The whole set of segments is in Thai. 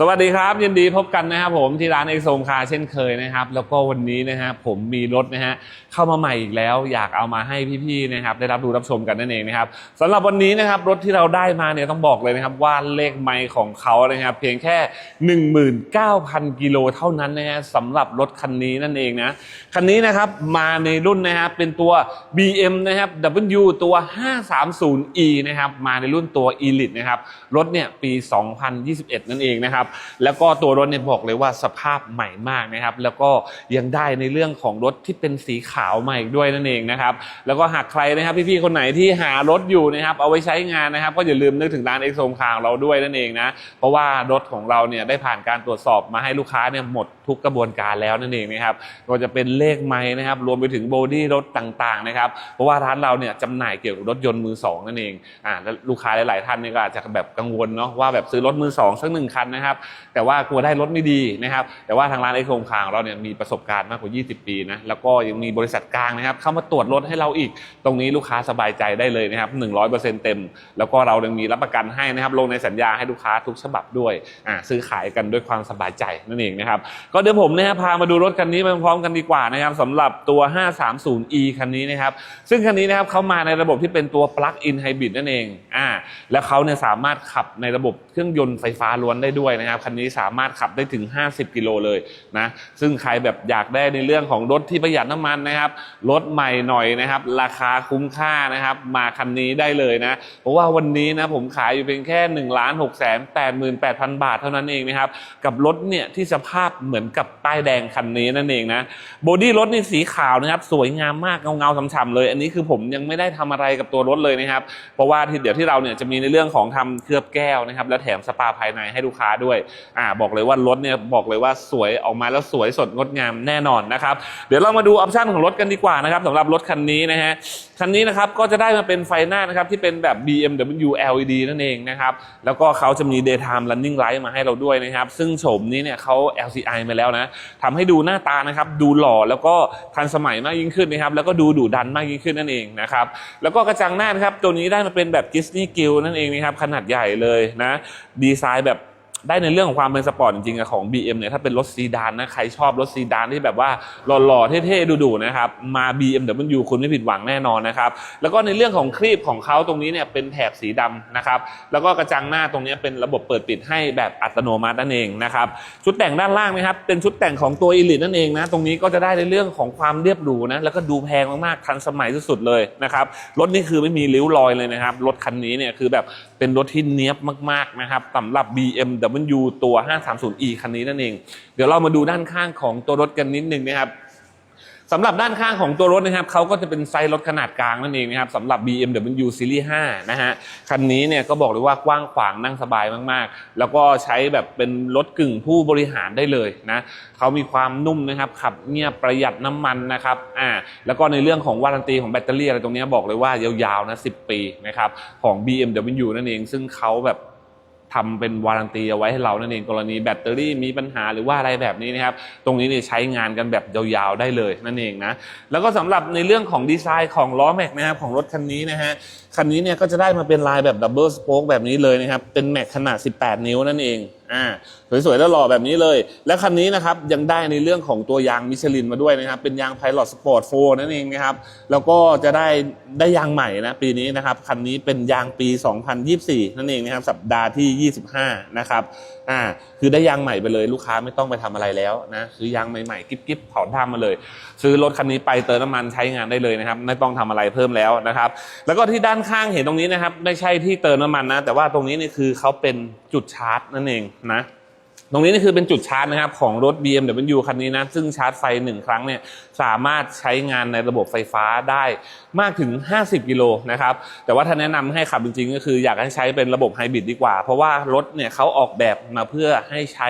สวัสดีครับ ยินดีพบกันนะครับผมที่ร้านเอกโซมคาเช่นเคยนะครับ แล้วก็วันนี้นะฮะผมมีรถนะฮะเข้ามาใหม่อีกแล้ว อยากเอามาให้พี่ๆนะครับ ได้รับดูรับชมกันนั่นเองนะครับสำหรับวันนี้นะครับรถที่เราได้มาเนี่ยต้องบอกเลยนะครับว่าเลขไมล์ของเขานะครับ เพียงแค่ 19,000 กิโลเท่านั้นนะฮะสำหรับรถคันนี้นั่นเองนะคันนี้นะครับมาในรุ่นนะครับเป็นตัว BM นะครับ W ตัว 530e นะครับมาในรุ่นตัว Elite นะครับรถเนี่ยปี 2021 นั่นเองนะครับแล้วก็ตัวรถเนี่ยบอกเลยว่าสภาพใหม่มากนะครับ แล้วก็ยังได้ในเรื่องของรถที่เป็นสีขาวใหม่อีกด้วยนั่นเองนะครับ แล้วก็หากใครนะครับพี่ๆคนไหนที่หารถอยู่นะครับเอาไว้ใช้งานนะครับ ก็อย่าลืมนึกถึงร้านเอ็กโซมคางเราด้วยนั่นเองนะเพราะว่ารถของเราเนี่ยได้ผ่านการตรวจสอบมาให้ลูกค้าเนี่ยหมดทุกกระบวนการแล้วนั่นเองนะครับก็จะเป็นเลขไม้นะครับรวมไปถึงโบดี้รถต่างๆนะครับเพราะว่าร้านเราเนี่ยจำหน่ายเกี่ยวกับรถยนต์มือสองนั่นเองอ่าลูกค้าหลายๆท่านเนี่ยก็อาจจะแบบกังวลเนาะว่าแบบซื้อรถมือสองสักหนึ่งคันนะครับแต่ว่ากลัวได้รถไม่ดีนะครับ แต่ว่าทางร้านไอโครงคางเราเนี่ยมีประสบการณ์มากกว่า 20 ปีนะ แล้วก็ยังมีบริษัทกลางนะครับ เข้ามาตรวจรถให้เราอีก ตรงนี้ลูกค้าสบายใจได้เลยนะครับ100%เต็ม แล้วก็เรายังมีรับประกันให้นะครับ ลงในสัญญาให้ลูกค้าทุกฉบับด้วย อ่าซื้อขายกันด้วยความสบายใจนั่นเองนะครับ ก็เดี๋ยวผมนะฮะพามาดูรถคันนี้ไปพร้อมกันดีกว่านะครับสำหรับตัว 530e คันนี้นะครับ ซึ่งคันนี้นะครับเขามาในระบบที่เป็นตัว plug-in hybrid นั่นเอง อ่า แล้วเขาเนี่ยสามารถขับในระบบเครื่องยนต์ไฟฟ้าล้วนได้ด้วยนะครับคันนี้สามารถขับได้ถึง 50 กิโลเลยนะซึ่งใครแบบอยากได้ในเรื่องของรถที่ประหยัดน้ำมันนะครับรถใหม่หน่อยนะครับ ราคาคุ้มค่านะครับมาคันนี้ได้เลยนะเพราะว่าวันนี้นะผมขายอยู่เพียงแค่1นึ่งล้านหกแสนแปดหมื่นแปดพันบาทเท่านั้นเองนะครับกับรถเนี่ยที่สภาพเหมือนกับป้ายแดงคันนี้นั่นเองนะบอดี้รถนี่สีขาวนะครับสวยงามมากเงาเงาๆฉ่ำๆเลย อันนี้คือผมยังไม่ได้ทำอะไรกับตัวรถเลยนะครับ เพราะว่าที่เดี๋ยวที่เราเนี่ยจะมีในเรื่องของทำเคลือบแก้วนะครับ และแถมสปาภายในให้ลูกค้าด้วยอ่าบอกเลยว่ารถเนี่ยบอกเลยว่าสวยออกมาแล้วสวยสดงดงามแน่นอนนะครับ เดี๋ยวเรามาดูออปชันของรถกันดีกว่านะครับสำหรับรถคันนี้นะฮะคันนี้นะครับก็จะได้มาเป็นไฟหน้านะครับที่เป็นแบบ BMW LED นั่นเองนะครับแล้วก็เขาจะมี daytime running light มาให้เราด้วยนะครับซึ่งโฉมนี้เนี่ยเขา LCI มาแล้วนะทำให้ดูหน้าตานะครับดูหล่อแล้วก็ทันสมัยมากยิ่งขึ้นนะครับแล้วก็ดูดุดันมากยิ่งขึ้นนั่นเองนะครับแล้วก็กระจังหน้านะครับตัวนี้ได้มาเป็นแบบ Disney Gill นั่นเองนะครับขนาดใหญ่เลยนะดีไซน์แบบ ได้ในเรื่องของความเป็นสปอร์ตจริงๆของ BM เนี่ยถ้าเป็นรถซีดานนะใครชอบรถซีดานที่แบบว่าหล่อๆเท่ๆดุๆนะครับมา BMW คุณไม่ผิดหวังแน่นอนนะครับแล้วก็ในเรื่องของครีบของเขาตรงนี้เนี่ยเป็นแถบสีดำนะครับแล้วก็กระจังหน้าตรงนี้เป็นระบบเปิดปิดให้แบบอัตโนมัตินั่นเองนะครับชุดแต่งด้านล่างนะครับเป็นชุดแต่งของตัว Elite นั่นเองนะตรงนี้ก็จะได้ในเรื่องของความเรียบหรูนะแล้วก็ดูแพงมากๆทันสมัยสุดๆเลยนะครับรถนี่คือไม่มีริ้วรอยเลยนะครับรถคันนี้เนี่ยคือแบบเป็นรถที่เนี้ยบมากๆนะครับสำหรับ BMW ตัว 530e คันนี้นั่นเอง เดี๋ยวเรามาดูด้านข้างของตัวรถกันนิดนึงนะครับสำหรับด้านข้างของตัวรถนะครับเขาก็จะเป็นไซส์รถขนาดกลางนั่นเองนะครับสำหรับ BMW Series 5 นะฮะคันนี้เนี่ยก็บอกเลยว่ากว้างขวางนั่งสบายมากๆ แล้วก็ใช้แบบเป็นรถกึ่งผู้บริหารได้เลยนะเขามีความนุ่มนะครับขับเงียบประหยัดน้ำมันนะครับอ่าแล้วก็ในเรื่องของวารันตีของแบตเตอรี่อะไรตรงนี้บอกเลยว่ายาวๆนะ10 ปีนะครับของ BMW นั่นเองซึ่งเขาแบบ ทำเป็นวารันตีเอาไว้ให้เรานั่นเองกรณีแบตเตอรี่มีปัญหาหรือว่าอะไรแบบนี้นะครับ ตรงนี้เนี่ยใช้งานกันแบบยาวๆได้เลยนั่นเองนะ แล้วก็สำหรับในเรื่องของดีไซน์ของล้อแม็กนะครับของรถคันนี้นะฮะคันนี้เนี่ยก็จะได้มาเป็นลายแบบดับเบิลสโป๊กแบบนี้เลยนะครับ เป็นแม็กขนาด 18 นิ้วนั่นเองอ่าสวยๆแล้วหล่อแบบนี้เลย และคันนี้นะครับยังได้ในเรื่องของตัวยางมิชลินมาด้วยนะครับ เป็นยางไพลอตสปอร์ตโฟนั่นเองนะครับ แล้วก็จะได้ได้ยางใหม่นะปีนี้นะครับ คันนี้เป็นยางปี 2024 นั่นเองนะครับ สัปดาห์ที่ 25 นะครับอ่าคือได้ยางใหม่ไปเลยลูกค้าไม่ต้องไปทำอะไรแล้วนะคือยางใหม่ๆกิ๊บๆถอนทำมาเลย ซื้อรถคันนี้ไปเติมน้ำมันใช้งานได้เลยนะครับ ไม่ต้องทำอะไรเพิ่มแล้วนะครับ แล้วก็ที่ด้านข้างเห็นตรงนี้นะครับ ไม่ใช่ที่เติมน้ำมันนะ แต่ว่าตรงนี้นี่คือเขาเป็น จุดชาร์จนั่นเองนะ ตรงนี้นี่คือเป็นจุดชาร์จนะครับของรถ BMW คันนี้นะ ซึ่งชาร์จไฟหนึ่งครั้งเนี่ยสามารถใช้งานในระบบไฟฟ้าได้มากถึง 50 กิโลนะครับ แต่ว่าถ้าแนะนำให้ขับจริงๆ ก็คืออยากให้ใช้เป็นระบบไฮบริดดีกว่า เพราะว่ารถเนี่ยเขาออกแบบมาเพื่อให้ใช้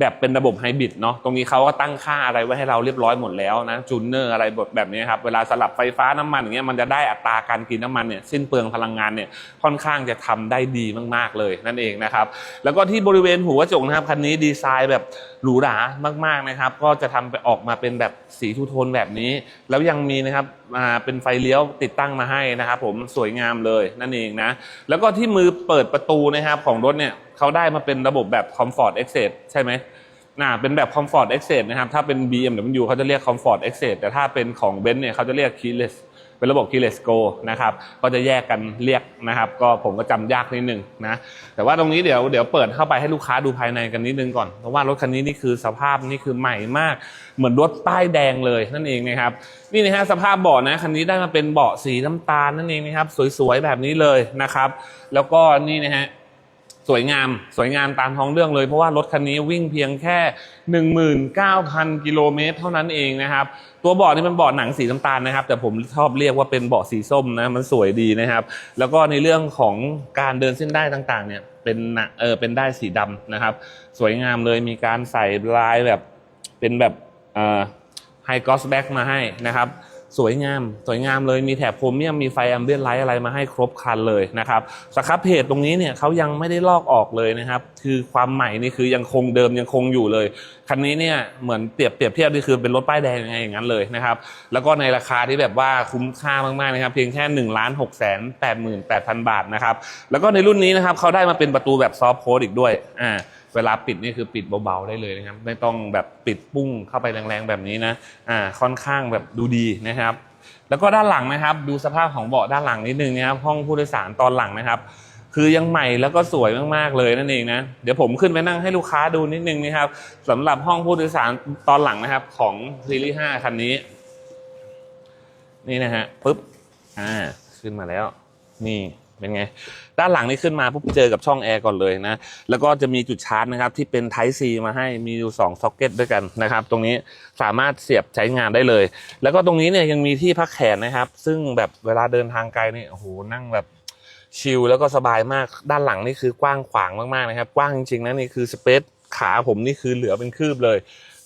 แบบเป็นระบบไฮบริดเนาะตรงนี้เขาก็ตั้งค่าอะไรไว้ให้เราเรียบร้อยหมดแล้วนะจูนเนอร์อะไรแบบนี้ครับเวลาสลับไฟฟ้าน้ำมันอย่างเงี้ยมันจะได้อัตราการกินน้ำมันเนี่ยสิ้นเปลืองพลังงานเนี่ยค่อนข้างจะทำได้ดีมาก ๆเลยนั่นเองนะครับแล้วก็ที่บริเวณหัวกระจกนะครับคันนี้นี้ดีไซน์แบบหรูหรามากๆนะครับ ก็จะทำไปออกมาเป็นแบบสีทูโทนแบบนี้ แล้วยังมีนะครับอ่าเป็นไฟเลี้ยวติดตั้งมาให้นะครับผมสวยงามเลยนั่นเองนะ แล้วก็ที่มือเปิดประตูนะครับของรถเนี่ยเขาได้มาเป็นระบบแบบ Comfort Access ใช่ไหมน่าเป็นแบบ Comfort Access นะครับ ถ้าเป็น BMW เขาจะเรียก Comfort Access แต่ถ้าเป็นของ Benz เนี่ยเขาจะเรียก Keyless เป็นระบบ Keyless Go นะครับก็จะแยกกันเรียกนะครับ ก็ผมก็จำยากนิดนึงนะแต่ว่าตรงนี้เดี๋ยวเดี๋ยวเปิดเข้าไปให้ลูกค้าดูภายในกันนิดนึงก่อนเพราะว่ารถคันนี้นี่คือสภาพนี่คือใหม่มาก เหมือนรถป้ายแดงเลยนั่นเองนะครับนี่นะฮะสภาพเบาะนะคันนี้ได้มาเป็นเบาะสีน้ำตาลนั่นเองนะครับสวยๆแบบนี้เลยนะครับ แล้วก็นี่นะฮะ สวยงามสวยงามตามท้องเรื่องเลย เพราะว่ารถคันนี้วิ่งเพียงแค่ 19,000 กิโลเมตรเท่านั้นเองนะครับ ตัวเบาะนี่เป็นเบาะหนังสีน้ำตาลนะครับ แต่ผมชอบเรียกว่าเป็นเบาะสีส้มนะมันสวยดีนะครับ แล้วก็ในเรื่องของการเดินเส้นได้ต่างๆ เนี่ยเป็นหนักเออเป็นได้สีดำนะครับ สวยงามเลยมีการใส่ลายแบบเป็นแบบเอ่อไฮกอสแบ็กมาให้นะครับ สวยงาม สวยงามเลยมีแถบโครเมียมมีไฟแอมเบียนไลท์อะไรมาให้ครบครันเลยนะครับสครับเพจตรงนี้เนี่ยเขายังไม่ได้ลอกออกเลยนะครับ คือความใหม่นี่คือยังคงเดิมยังคงอยู่เลย คันนี้เนี่ยเหมือนเปรียบเปรียบเทียบนี่คือเป็นรถป้ายแดงยังไงอย่างนั้นเลยนะครับ แล้วก็ในราคาที่แบบว่าคุ้มค่ามากๆนะครับ เพียงแค่1นึ่งล้านหกแสนแปดหมื่นแปดพันบาทนะครับ แล้วก็ในรุ่นนี้นะครับเขาได้มาเป็นประตูแบบซอฟต์โค้ดอีกด้วยอ่า เวลาปิดนี่คือปิดเบาๆได้เลยนะครับ ไม่ต้องแบบปิดปุ้งเข้าไปแรงๆแบบนี้นะอ่าค่อนข้างแบบดูดีนะครับ แล้วก็ด้านหลังนะครับ ดูสภาพของเบาะด้านหลังนิดนึงนะครับห้องผู้โดยสารตอนหลังนะครับ คือยังใหม่แล้วก็สวยมากๆเลยนั่นเองนะเดี๋ยวผมขึ้นไปนั่งให้ลูกค้าดูนิดนึงนะครับสำหรับห้องผู้โดยสารตอนหลังนะครับ ของซีรีส์5คันนี้ นี่นะฮะปุ๊บอ่าขึ้นมาแล้วนี่ เป็นไง ด้านหลังนี่ขึ้นมาปุ๊บเจอกับช่องแอร์ก่อนเลยนะ แล้วก็จะมีจุดชาร์จนะครับที่เป็น Type C มาให้มีอยู่2ซ็อกเก็ตด้วยกันนะครับ ตรงนี้สามารถเสียบใช้งานได้เลย แล้วก็ตรงนี้เนี่ยยังมีที่พักแขนนะครับ ซึ่งแบบเวลาเดินทางไกลนี่โอ้โหนั่งแบบชิลแล้วก็สบายมากด้านหลังนี่คือกว้างขวางมากๆนะครับ กว้างจริงๆนะนี่คือสเปซขาผมนี่คือเหลือเป็นคืบเลย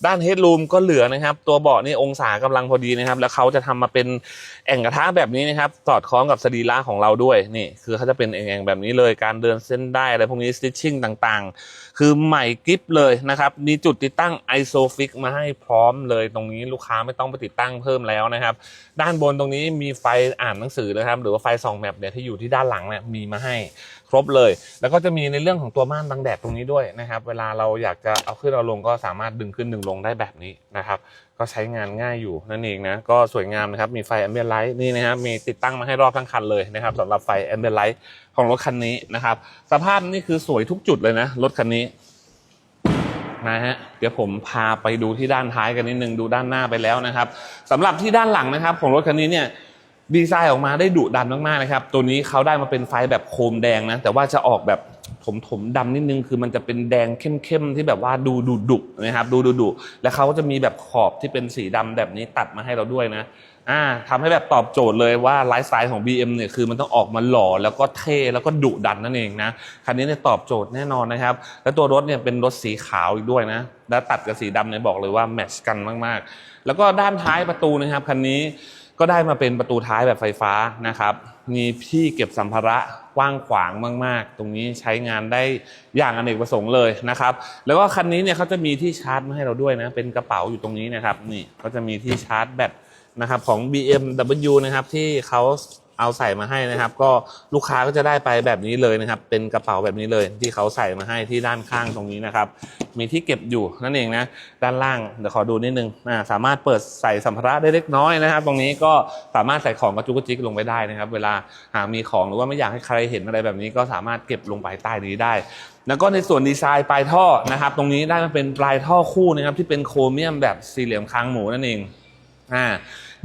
ด้านเฮด o ูมก็เหลือนะครับ ตัวเบาะนี่องศากำลังพอดีนะครับ แล้วเขาจะทำมาเป็นแอ่งกระทะแบบนี้นะครับ สอดคล้องกับสรีระของเราด้วยนี่ คือเขาจะเป็นแอ่งๆแบบนี้เลย การเดินเส้นได้อะไรพวกนี้ stitching ต่างๆ คือใหม่กิฟเลยนะครับ มีจุดติดตั้ง isofix มาให้พร้อมเลยตรงนี้ลูกค้าไม่ต้องไปติดตั้งเพิ่มแล้วนะครับ ด้านบนตรงนี้มีไฟอ่านหนังสือนะครับ หรือว่าไฟส่องแมปเนี่ยที่อยู่ที่ด้านหลังเนี่ยมีมาให้ รบเลย แล้วก็จะมีในเรื่องของตัวม่านบังแดดตรงนี้ด้วยนะครับ เวลาเราอยากจะเอาขึ้นเอาลงก็สามารถดึงขึ้นดึงลงได้แบบนี้นะครับ ก็ใช้งานง่ายอยู่นั่นเองนะ ก็สวยงามนะครับ มีไฟแอมเบียนไลท์นี่นะครับ มีติดตั้งมาให้รอบทั้งคันเลยนะครับสำหรับไฟแอมเบียนไลท์ของรถคันนี้นะครับ สภาพนี่คือสวยทุกจุดเลยนะรถคันนี้นะฮะเดี๋ยวผมพาไปดูที่ด้านท้ายกันนิดนึงดูด้านหน้าไปแล้วนะครับสำหรับที่ด้านหลังนะครับ ของรถคันนี้เนี่ย ดีไซน์ออกมาได้ดุดันมากๆนะครับ ตัวนี้เขาได้มาเป็นไฟแบบโคมแดงนะ แต่ว่าจะออกแบบถมถมๆดำนิดนึง คือมันจะเป็นแดงเข้มๆที่แบบว่าดูดุดุนะครับ ดูดุดุแล้วเขาก็จะมีแบบขอบที่เป็นสีดำแบบนี้ตัดมาให้เราด้วยนะอ่าทำให้แบบตอบโจทย์เลยว่าไลฟ์สไตล์ของ BM เนี่ยคือมันต้องออกมาหล่อแล้วก็เท่แล้วก็ดุดันนั่นเองนะคันนี้เนี่ยตอบโจทย์แน่นอนนะครับ แล้วตัวรถเนี่ยเป็นรถสีขาวอีกด้วยนะ แล้วตัดกับสีดำเนี่ยบอกเลยว่าแมทช์กันมากๆ แล้วก็ด้านท้ายประตูนะครับคันนี้ ก็ได้มาเป็นประตูท้ายแบบไฟฟ้านะครับ มีที่เก็บสัมภาระกว้างขวางมาก ๆ ตรงนี้ใช้งานได้อย่างอเนกประสงค์เลยนะครับ แล้วก็คันนี้เนี่ยเขาจะมีที่ชาร์จมาให้เราด้วยนะ เป็นกระเป๋าอยู่ตรงนี้นะครับ นี่ก็จะมีที่ชาร์จแบตนะครับของ BMW นะครับที่เขา เอาใส่มาให้นะครับ ก็ลูกค้าก็จะได้ไปแบบนี้เลยนะครับ เป็นกระเป๋าแบบนี้เลยที่เขาใส่มาให้ที่ด้านข้างตรงนี้นะครับ มีที่เก็บอยู่นั่นเองนะด้านล่างเดี๋ยวขอดูนิดนึงอ่าสามารถเปิดใส่สัมภาระได้เล็กน้อยนะครับ ตรงนี้ก็สามารถใส่ของกระจุกกระจิกลงไปได้นะครับ เวลาหากมีของหรือว่าไม่อยากให้ใครเห็นอะไรแบบนี้ ก็สามารถเก็บลงไปใต้นี้ได้ แล้วก็ในส่วนดีไซน์ปลายท่อนะครับ ตรงนี้ได้มาเป็นปลายท่อคู่นะครับที่เป็นโครเมียมแบบสี่เหลี่ยมคางหมูนั่นเอง อ่า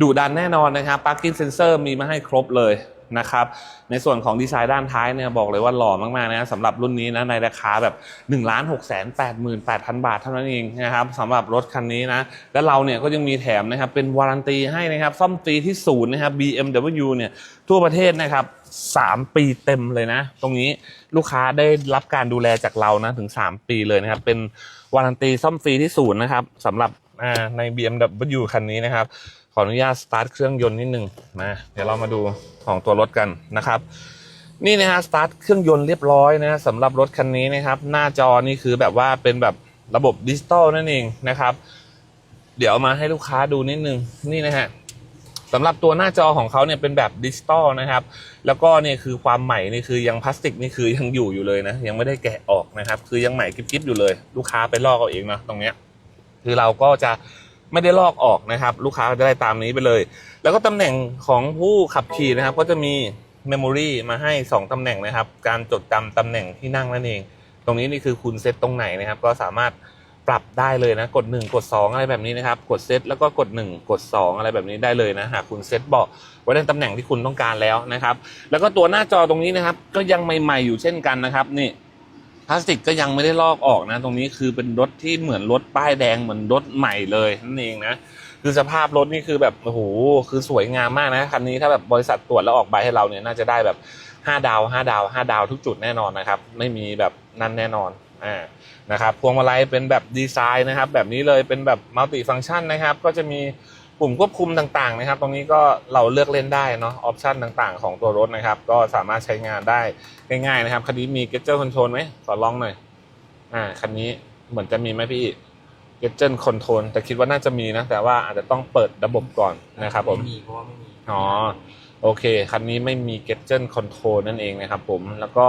ดุดันแน่นอนนะครับป a r กิ้งเซนเซอร์มีมาให้ครบเลยนะครับ ในส่วนของดีไซน์ด้านท้ายเนี่ยบอกเลยว่าหล่อมากๆนะสำหรับรุ่นนี้นะในราคาแบบ1นึ่งล้านหกแสนแปดหมื่นแปดพันบาทเท่านั้นเองนะครับสำหรับรถคันนี้นะ และเราเนี่ยก็ยังมีแถมนะครับเป็นวารันตีให้นะครับ ซ่อมฟรีที่ศูนย์นะครับ BMW เนี่ยทั่วประเทศนะครับ3ปีเต็มเลยนะ ตรงนี้ลูกค้าได้รับการดูแลจากเรานะถึง 3 ปีเลยนะครับ เป็นวารันตีซ่อมฟรีที่ศูนย์นะครับสำหรับ อ่าใน BMW คันนี้นะครับ ขออนุญาตสตาร์ทเครื่องยนต์นิดนึงนะเดี๋ยวเรามาดูของตัวรถกันนะครับนี่นะฮะสตาร์ทเครื่องยนต์เรียบร้อยนะสำหรับรถคันนี้นะครับ หน้าจอนี่คือแบบว่าเป็นแบบระบบดิจิตอลนั่นเองนะครับ เดี๋ยวมาให้ลูกค้าดูนิดนึงนี่นะฮะสำหรับตัวหน้าจอของเขาเนี่ยเป็นแบบดิจิตอลนะครับ แล้วก็เนี่ยคือความใหม่นี่คือยังพลาสติกนี่คือยังอยู่อยู่เลยนะ ยังไม่ได้แกะออกนะครับ คือยังใหม่กิ๊บๆอยู่เลย ลูกค้าไปลอกเอาเองเนาะตรงเนี้ย คือเราก็จะไม่ได้ลอกออกนะครับ ลูกค้าจะได้ตามนี้ไปเลย แล้วก็ตำแหน่งของผู้ขับขี่นะครับ ก็จะมีเมมโมรีมาให้ 2ตำแหน่งนะครับ การจดจำตำแหน่งที่นั่งนั่นเอง ตรงนี้นี่คือคุณเซตตรงไหนนะครับ ก็สามารถปรับได้เลยนะ กด 1 กด 2 อะไรแบบนี้นะครับ กดเซตแล้วก็กด 1 กด 2 อะไรแบบนี้ได้เลยนะ หากคุณเซตเบาะไว้ในตำแหน่งที่คุณต้องการแล้วนะครับ แล้วก็ตัวหน้าจอตรงนี้นะครับ ก็ยังใหม่ ๆอยู่เช่นกันนะครับ นี่ พลาสติกก็ยังไม่ได้ลอกออกนะ ตรงนี้คือเป็นรถที่เหมือนรถป้ายแดงเหมือนรถใหม่เลยนั่นเองนะคือสภาพรถนี่คือแบบโอ้โหคือสวยงามมากนะคันนี้ถ้าแบบบริษัทตรวจแล้วออกใบให้เราเนี่ยน่าจะได้แบบ5ดาว5ดาว5ดาวทุกจุดแน่นอนนะครับ ไม่มีแบบนั่นแน่นอนอ่านะครับพวงมาลัยเป็นแบบดีไซน์นะครับ แบบนี้เลยเป็นแบบมัลติฟัง c t ชันนะครับ ก็จะมี ปุ่มควบคุมต่างๆนะครับ ตรงนี้ก็เราเลือกเล่นได้เนาะออปชันต่างๆ ของตัวรถนะครับ ก็สามารถใช้งานได้ง่ายๆนะครับคันนี้มี g e t เจอร์คอนโทรลไหมขอลองหน่อย อ่าคันนี้เหมือนจะมีไหมพี่ g e t เจอร์คอนโทรลแต่คิดว่าน่าจะมีนะ แต่ว่าอาจจะต้องเปิดระบบก่อนนะครับผมไม่มีเพราะว่าไม่มีอ๋อ โอเค คันนี้ไม่มี g e t เจอร์คอนโทรลนั่นเองนะครับผม แล้วก็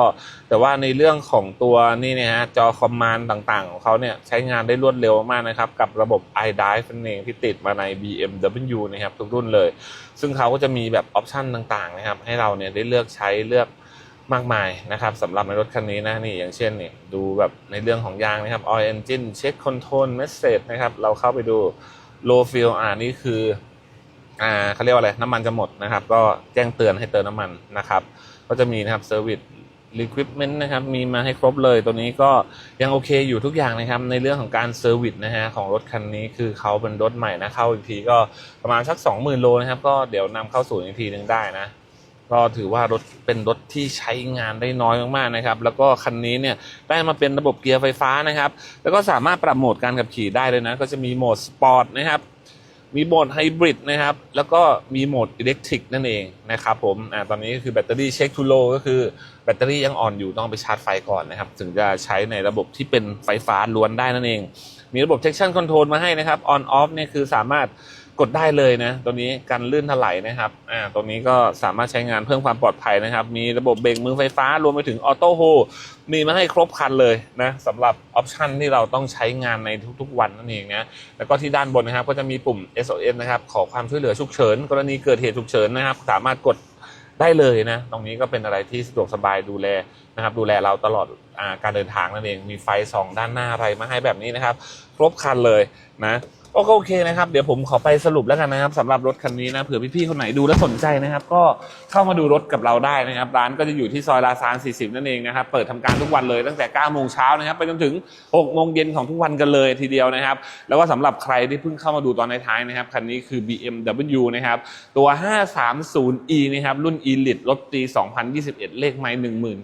แต่ว่าในเรื่องของตัวนี่นี่ยฮะ จอคอมมานด์ต่างๆ ของเขาเนี่ย ใช้งานได้รวดเร็วมากนะครับ กับระบบ iDrive นั่นเองที่ติดมาใน BMW นะครับ ทุกรุ่นเลย ซึ่งเขาก็จะมีแบบออปชันต่างๆ นะครับ ให้เราเนี่ยได้เลือกใช้เลือกมากมายนะครับสำหรับในรถคันนี้นะนี่อย่างเช่นนี่ดูแบบในเรื่องของยางนะครับ oil engine check control message นะครับเราเข้าไปดู low fuel อ่านี่คือ อ่าเขาเรียกว่าอะไรน้ำมันจะหมดนะครับ ก็แจ้งเตือนให้เติมน้ำมันนะครับ ก็จะมีนะครับ service equipment นะครับมีมาให้ครบเลยตัวนี้ก็ยังโอเคอยู่ทุกอย่างนะครับ ในเรื่องของการเซอร์วิสนะฮะของรถคันนี้คือเขาเป็นรถใหม่นะ เข้าอีกทีก็ประมาณสัก 20,000 โลนะครับ ก็เดี๋ยวนำเข้าสู่อีกทีหนึ่งได้นะ ก็ถือว่ารถเป็นรถที่ใช้งานได้น้อยมากๆนะครับ แล้วก็คันนี้เนี่ยได้มาเป็นระบบเกียร์ไฟฟ้านะครับ แล้วก็สามารถปรับโหมดการขับขี่ได้เลยนะ ก็จะมีโหมดสปอร์ตนะครับ มีโหมดไฮบริดนะครับ แล้วก็มีโหมดอิเล็กทริกนั่นเองนะครับผมอ่าตอนนี้ก็คือแบตเตอรี่เช็คทูโลก็คือแบตเตอรี่ยังอ่อนอยู่ต้องไปชาร์จไฟก่อนนะครับ ถึงจะใช้ในระบบที่เป็นไฟฟ้าล้วนได้นั่นเอง มีระบบ traction control มาให้นะครับ on off เนี่ยคือสามารถ กดได้เลยนะตัวนี้กันลื่นถลายนะครับอ่าตัวนี้ก็สามารถใช้งานเพิ่มความปลอดภัยนะครับ มีระบบเบรกมือไฟฟ้ารวมไปถึงออโต้โฮมีมาให้ครบครันเลยนะสำหรับออปชันที่เราต้องใช้งานในทุกๆ วันนั่นเองนะแล้วก็ที่ด้านบนนะครับ ก็จะมีปุ่ม SOS นะครับขอความช่วยเหลือฉุกเฉินกรณีเกิดเหตุฉุกเฉินนะครับ สามารถกดได้เลยนะตรงนี้ก็เป็นอะไรที่สะดวกสบายดูแลนะครับ ดูแลเราตลอดอการเดินทางนั่นเองมีไฟสองด้านหน้าอะไรมาให้แบบนี้นะครับ ครบครันเลยนะ ก็โอเคนะครับ เดี๋ยวผมขอไปสรุปแล้วกันนะครับสำหรับรถคันนี้นะเผื่อพี่ๆคนไหนดูแล้วสนใจนะครับ ก็เข้ามาดูรถกับเราได้นะครับ ร้านก็จะอยู่ที่ซอยลาซาน 40 นั่นเองนะครับ เปิดทำการทุกวันเลยตั้งแต่ 9 โมงเช้านะครับ ไปจนถึง 6 โมงเย็นของทุกวันกันเลยทีเดียวนะครับ แล้วก็สำหรับใครที่เพิ่งเข้ามาดูตอนท้ายๆนะครับคันนี้คือ BMW นะครับ ตัว 530e นะครับรุ่น Elite รถปี 2021 เลขไมล์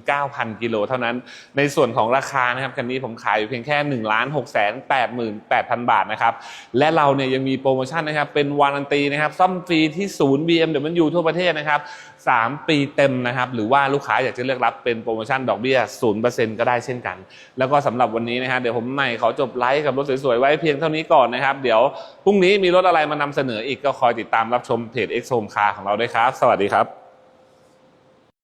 19,000 กิโลเท่านั้น ในส่วนของราคานะครับคันนี้ผมขายอยู่เพียงแค่ 1 6 8 8 0 0 0 บาทนะครับและเราเนี่ยยังมีโปรโมชั่นนะครับ เป็นวารันตีนะครับ ซ่อมฟรีที่ศูนย์ BMW ทั่วประเทศนะครับ 3 ปีเต็มนะครับ หรือว่าลูกค้าอยากจะเลือกรับเป็นโปรโมชั่นดอกเบี้ย 0%ก็ได้เช่นกัน แล้วก็สำหรับวันนี้นะครับเดี๋ยวผมใหม่ขอจบไลฟ์กับรถสวยๆ ไว้เพียงเท่านี้ก่อนนะครับ เดี๋ยวพรุ่งนี้มีรถอะไรมานำเสนออีกก็คอยติดตามรับชมเพจ X Home Car ของเราด้วยครับ สวัสดีครับ